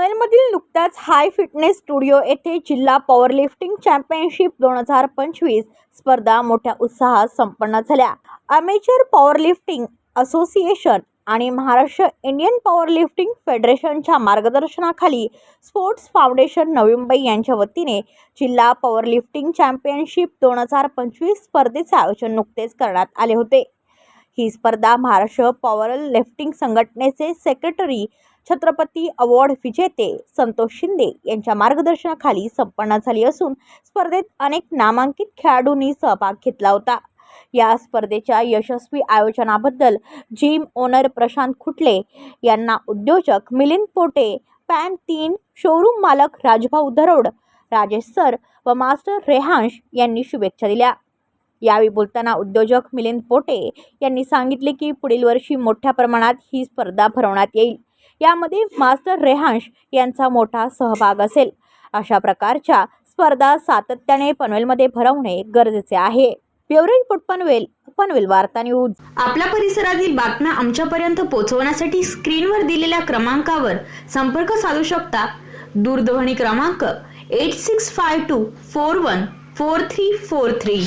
पनवेलमधील नुकत्याच हाय fitness studio येथे जिल्हा पॉवरलिफ्टिंग चॅम्पियनशिप दोन हजार पंचवीस स्पर्धा मोठ्या उत्साहात संपन्न झाल्या. अमेचर पॉवरलिफ्टिंग असोसिएशन आणि महाराष्ट्र इंडियन पॉवरलिफ्टिंग फेडरेशनच्या मार्गदर्शनाखाली स्पोर्ट्स फाउंडेशन नवी मुंबई यांच्या वतीने जिल्हा पॉवरलिफ्टिंग चॅम्पियनशिप दोन हजार पंचवीस स्पर्धेचे आयोजन नुकतेच करण्यात आले होते. ही स्पर्धा महाराष्ट्र पॉवर लिफ्टिंग संघटनेचे सेक्रेटरी छत्रपती अवॉर्ड विजेते संतोष शिंदे यांच्या मार्गदर्शनाखाली संपन्न झाली असून स्पर्धेत अनेक नामांकित खेळाडूंनी सहभाग घेतला होता. या स्पर्धेच्या यशस्वी आयोजनाबद्दल जिम ओनर प्रशांत खुटले यांना उद्योजक मिलिंद पोटे पॅन तीन शोरूम मालक राजभाऊ दरोड राजेश सर व मास्टर रेहांश यांनी शुभेच्छा दिल्या. यावेळी बोलताना उद्योजक मिलिंद पोटे यांनी सांगितले की पुढील वर्षी मोठ्या प्रमाणात ही स्पर्धा भरवण्यात येईल. यामध्ये मास्टर रेहांश यांचा मोठा सहभाग असेल. अशा प्रकारच्या स्पर्धा सातत्याने पनवेलमध्ये भरवणे गरजेचे आहे. ब्युरो रिपोर्ट पनवेल पनवेल वार्ता न्यूज. आपल्या परिसरातील बातम्या आमच्यापर्यंत पोहोचवण्यासाठी स्क्रीनवर दिलेल्या क्रमांकावर संपर्क साधू शकता. दूरध्वनी क्रमांक eight six five two four one four three four three